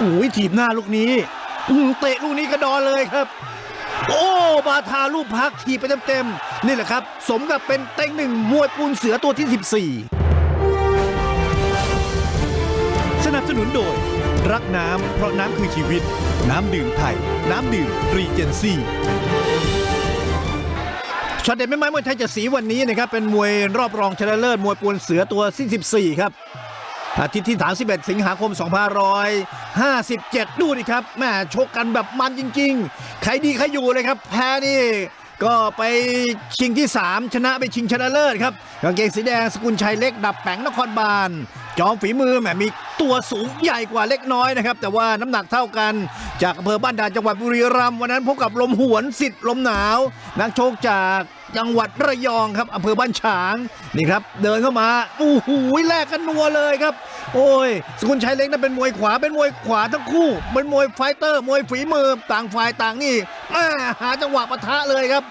โอ้ยถีบหน้าลูกนี้เตะลูกนี้กระดอนเลยครับ โอ้บาทาลูกพักถีบไปเต็มๆนี่แหละครับ สมกับเป็นเต็งหนึ่งมวยปูนเสือตัวที่ 14 สนับสนุนโดย รักน้ำเพราะน้ำคือชีวิต น้ำดื่มไทย น้ำดื่มรีเจนซี่ช็อตเด็ดไม่ไม้มวยไทยจะสีวันนี้นะครับเป็นมวยรอบรองชนะเลิศมวยปูนเสือตัวที่14 ครับ อาทิตย์ที่ 31 สิงหาคม 2557 ดูดิครับแม่ชกกันแบบมันจริง ๆ ใครดีใครอยู่เลยครับ แพ้นี่ก็ไปชิงที่ 3 ชนะไปชิงชนะเลิศครับกางเกงสีแดงสกุลชัยเล็กดับแปงนครบาลจอมฝีมือแหมมีตัวสูงใหญ่กว่าเล็กน้อยนะครับ แต่ว่าน้ำหนักเท่ากันจากอำเภอบ้านด่านจังหวัดบุรีรัมย์วันนั้นพบกับลมหวนสิทธิ์ลมหนาว นักโชคจาก จังหวัดระยองครับอำเภอบ้านฉางนี่ครับ เดินเข้ามาโอ้โหแลกกันนัวเลยครับ โอ้ยสกุลชัยเล็กนั้นเป็นมวยขวาเป็นมวยขวาทั้งคู่เป็นมวยไฟเตอร์ มวยฝีมือต่างฝ่ายต่างนี่อาหาจังหวะปะทะเลยครับ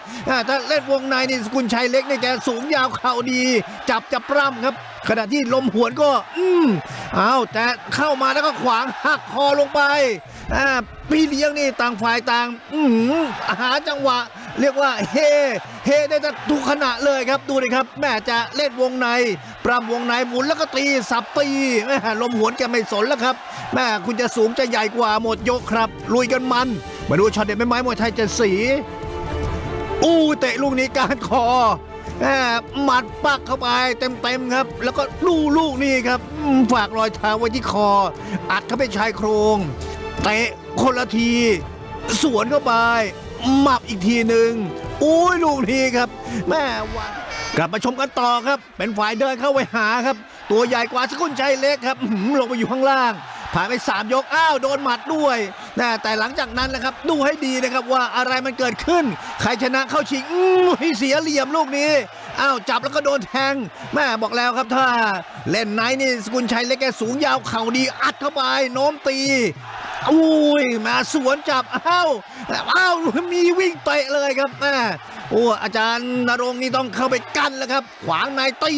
ถ้าเล่นวงในนี่สกุลชัยเล็กนี่แกสูงยาวเข่าดี จับจับปล้ำครับ ขณะที่ลมหวนก็ อืมเอาแต่เข้ามาแล้วก็ขวางหักคอลงไปอ่าพี่เลี้ยงนี่ต่างฝ่ายต่าง อืหาจังหวะ เรียกว่าเฮเฮได้ทุกขณะเลยครับดูดิครับแม่จะเล่นวงในปรำวงในหมุนแล้วก็ตีสับตีแม่ลมหวนแกไม่สนแล้วครับแม่คุณจะสูงจะใหญ่กว่าหมดยกครับ ลุยกันมัน มาดูช็อตเด็ดไม้ไม้มวยไทยจะสี อู้เตะลูกนี้การคอแหม่หมัดปักเข้าไปเต็มๆครับ แล้วก็ลูลูกนี้ครับ ฝากรอยเท้าไว้ที่คอ อัดเข้าไปชายโครงเตะคนละที สวนเข้าไป หมับอีกทีหนึ่งอุ้ยลูกนี้ครับ แม่วะกลับมาชมกันต่อครับ เป็นฝ่ายเดินเข้าไปหาครับ ตัวใหญ่กว่าสกุลชัยเล็กครับลงไปอยู่ข้างล่าง ผ่านไป 3 ยกอ้าวโดนหมัดด้วยนะแต่หลังจากนั้นนะครับ ดูให้ดีนะครับว่าอะไรมันเกิดขึ้น ใครชนะเข้าชิงอืมให้เสียเหลี่ยมลูกนี้อ้าวจับแล้วก็โดนแทง แม่บอกแล้วครับถ้า เล่นไหนนี่สกุลชัยเล็กแกสูงยาวเข่าดีอัดเข้าไปโน้มตี อุ้ยมาสวนจับอ้าวอ้าวมีวิ่งเตะเลยครับแม่โอ้อาจารย์นรงนี่ต้องเข้าไปกั้นแล้วครับ ขวางนายตี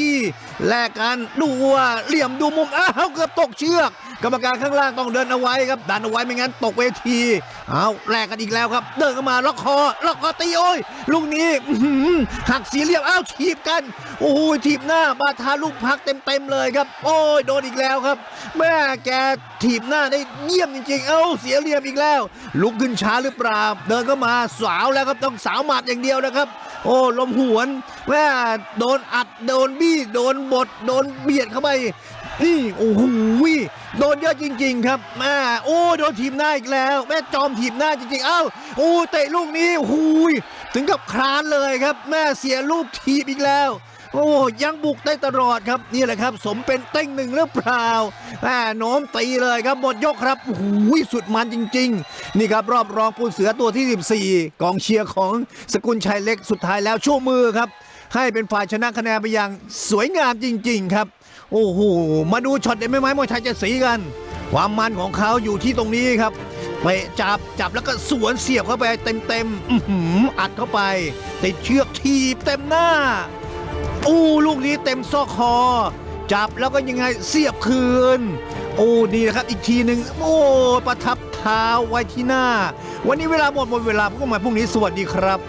แลกกันดูว่าเหลี่ยมดูมุมอ้าวเกือบตกเชือก กรรมการข้างล่างต้องเดินเอาไว้ครับดันเอาไว้ไม่งั้นตกเวทีเอาแลกกันอีกแล้วครับ เดินเข้ามาล็อกคอล็อกคอตีโอ้ยลูกนี้หักสีเหลี่ยมอ้าวถีบกันโอ้โหถีบหน้าบาทาลูกพักเต็มๆเลยครับ โอ้ยโดนอีกแล้วครับ แม่แกถีบหน้าได้เยี่ยมจริงๆ เอ้าเสียเหลี่ยมอีกแล้ว ลุกขึ้นช้าหรือเปล่าเดินเข้ามาสาวแล้วครับต้องสาวหมัดอย่างเดียวนะครับโอ้ลมหวนแม่โดนอัดโดนบี้โดนบดโดนเบียดเข้าไป นี่โอ้โหโดนเยอะจริง ๆ ครับแม่โอ้โดนทีมหน้าอีกแล้วแม่จอมทีมหน้าจริงๆ เอ้าโอ้เตะลูกนี้โอ้โหถึงกับคลานเลยครับ แม่เสียลูกทีบอีกแล้วโอ้ยังบุกได้ตลอดครับนี่แหละครับ สมเป็นเต้งหนึ่งหรือเปล่าแม่โน้มตีเลยครับหมดยกครับโอ้โหสุดมันจริง ๆ นี่ครับรอบรองปูนเสือตัวที่ 14 กองเชียร์ของสกุลชัยเล็กสุดท้ายแล้วชู้มือครับ ให้เป็นฝ่ายชนะคะแนนไปอย่างสวยงามจริง ๆ ครับ โอ้โหมาดูช็อตเด็ดไม่ไม้มวยไทยจะสีกัน ความมันของเขาอยู่ที่ตรงนี้ครับไปจับจับแล้วก็สวนเสียบเข้าไปเต็มๆอื้อหืออัดเข้าไป ติดเชือกทีบเต็มหน้าอู้ลูกนี้เต็มซอกคอ จับแล้วก็ยังไงเสียบคืน โอ้ดีนะครับอีกทีหนึ่งโอ้ประทับเท้าไว้ที่หน้า วันนี้เวลาหมดหมดเวลาพบกันใหม่พรุ่งนี้สวัสดีครับ